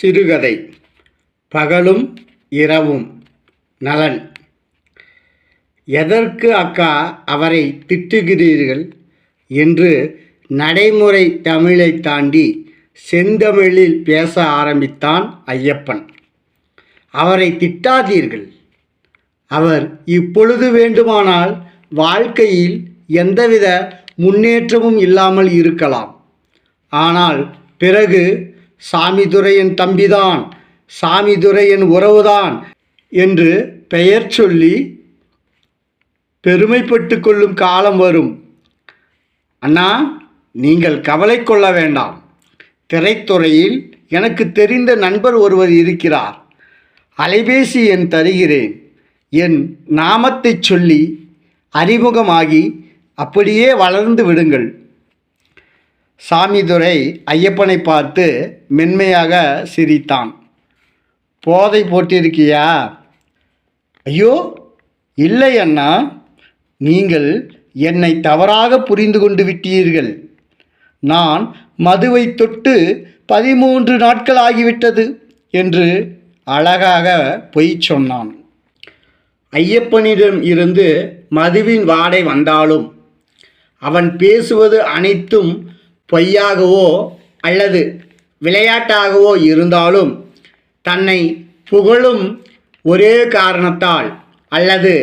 சிறுகதை. பகலும் இரவும் நலன். எதற்கு அக்கா அவரை திட்டுகிறீர்கள்? என்று நடைமுறை தமிழை தாண்டி செந்தமிழில் பேச ஆரம்பித்தான் ஐயப்பன். அவரை திட்டாதீர்கள். அவர் இப்பொழுது வேண்டுமானால் வாழ்க்கையில் எந்தவித முன்னேற்றமும் இல்லாமல் இருக்கலாம். ஆனால் பிறகு சாமிதுரையின் தம்பிதான் சாமிதுரையின் உறவுதான் என்று பெயர் சொல்லி பெருமைப்பட்டு கொள்ளும் காலம் வரும். அண்ணா நீங்கள் கவலை கொள்ள வேண்டாம். திரைத்துறையில் எனக்கு தெரிந்த நண்பர் ஒருவர் இருக்கிறார். அலைபேசி எண் தருகிறேன். என் நாமத்தைச் சொல்லி அறிமுகமாகி அப்படியே வளர்ந்து விடுங்கள். சாமிதுரை ஐயப்பனை பார்த்து மென்மையாக சிரித்தான். போதை போட்டிருக்கியா? ஐயோ இல்லை அண்ணா. நீங்கள் என்னை தவறாக புரிந்து கொண்டு விட்டீர்கள். நான் மதுவை தொட்டு பதிமூன்று நாட்கள் ஆகிவிட்டது என்று அழகாக பொய் சொன்னான். ஐயப்பனிடம் இருந்து மதுவின் வாடை வந்தாலும் அவன் பேசுவது அனைத்தும் பொய்யாகவோ அல்லது விளையாட்டாகவோ இருந்தாலும் தன்னை புகழும் ஒரே காரணத்தால் அல்லது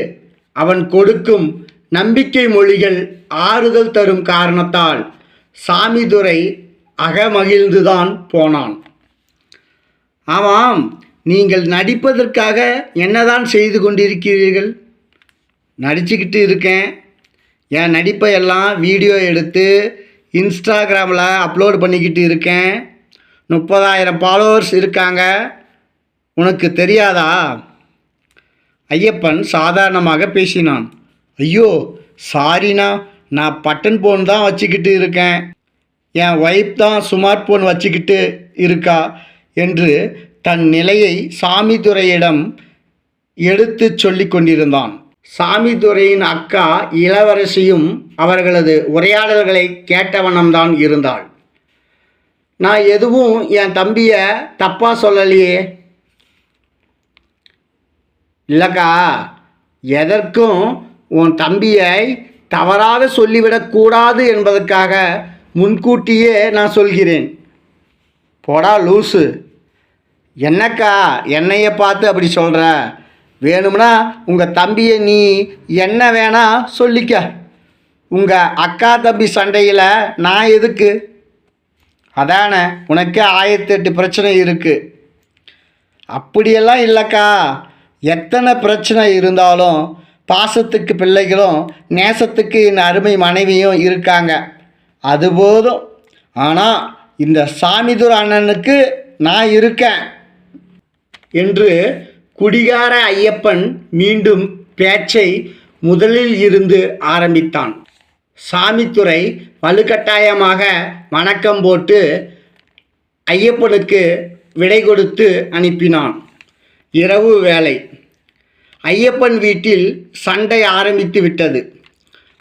அவன் கொடுக்கும் நம்பிக்கை மொழிகள் ஆறுதல் தரும் காரணத்தால் சாமிதுரை அகமகிழ்ந்துதான் போனான். ஆமாம் நீங்கள் நடிப்பதற்காக என்னதான் செய்து கொண்டிருக்கிறீர்கள்? நடிச்சுக்கிட்டு இருக்கேன். என் நடிப்பை எல்லாம் வீடியோ எடுத்து இன்ஸ்டாகிராமில் அப்லோட் பண்ணிக்கிட்டு இருக்கேன். முப்பதாயிரம் ஃபாலோவர்ஸ் இருக்காங்க. உனக்கு தெரியாதா? ஐயப்பன் சாதாரணமாக பேசினான். ஐயோ சாரிண்ணா நான் பட்டன் ஃபோன் தான் வச்சுக்கிட்டு இருக்கேன். என் ஒய்ஃப் தான் ஸ்மார்ட் ஃபோன் வச்சுக்கிட்டு இருக்கா என்று தன் நிலையை சாமித்துறையிடம் எடுத்துச் சொல்லி கொண்டிருந்தான். சாமிதுரையின் அக்கா இளவரசியும் அவர்களது உரையாடல்களை கேட்டவனம்தான் இருந்தாள். நான் எதுவும் என் தம்பியை தப்பாக சொல்லலையே. இல்லைக்கா எதற்கும் உன் தம்பியை தவறாக சொல்லிவிடக்கூடாது என்பதற்காக முன்கூட்டியே நான் சொல்கிறேன். போடா லூசு. என்னக்கா என்னைய பார்த்து அப்படி சொல்கிற வேணும்னா உங்கள் தம்பியை நீ என்ன வேணால் சொல்லிக்க. உங்கள் அக்கா தம்பி சண்டையில் நான் எதுக்கு? அதானே உனக்கே ஆயிரத்தெட்டு பிரச்சனை இருக்குது அப்படியெல்லாம் இல்லைக்கா. எத்தனை பிரச்சனை இருந்தாலும் பாசத்துக்கு பிள்ளைகளும் நேசத்துக்கு என் அருமை மனைவியும் இருக்காங்க. அது போதும். ஆனால் இந்த சாமிதுர் அண்ணனுக்கு நான் இருக்கேன். என்று குடிகார ஐயப்பன் மீண்டும் பேச்சை முதலில் இருந்து ஆரம்பித்தான். சாமித்துறை வலுக்கட்டாயமாக வணக்கம் போட்டு ஐயப்பனுக்கு விடை கொடுத்து அனுப்பினான். இரவு வேலை ஐயப்பன் வீட்டில் சண்டை ஆரம்பித்து விட்டது.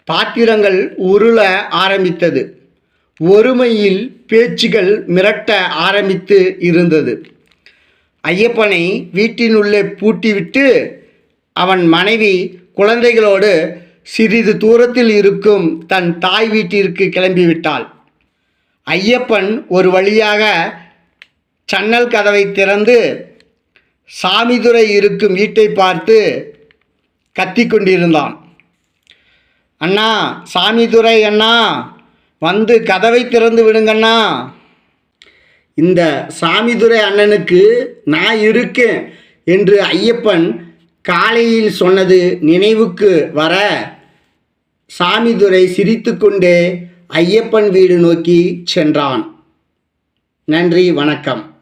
பாத்திரங்கள் உருள ஆரம்பித்தது. ஒருமையில் பேச்சுகள் மிரட்ட ஆரம்பித்து இருந்தது. ஐயப்பனை வீட்டினுள்ளே பூட்டிவிட்டு அவன் மனைவி குழந்தைகளோடு சிறிது தூரத்தில் இருக்கும் தன் தாய் வீட்டிற்கு கிளம்பிவிட்டாள். ஐயப்பன் ஒரு வழியாக சன்னல் கதவை திறந்து சாமிதுரை இருக்கும் வீட்டை பார்த்து கத்திக் கொண்டிருந்தான். அண்ணா சாமிதுரை அண்ணா! வந்து கதவை திறந்து விடுங்கண்ணா! இந்த சாமிதுரை அண்ணனுக்கு நான் இருக்கேன் என்று ஐயப்பன் காலையில் சொன்னது நினைவுக்கு வர சாமிதுரை சிரித்துக்கொண்டே ஐயப்பன் வீடு நோக்கி சென்றான். நன்றி வணக்கம்.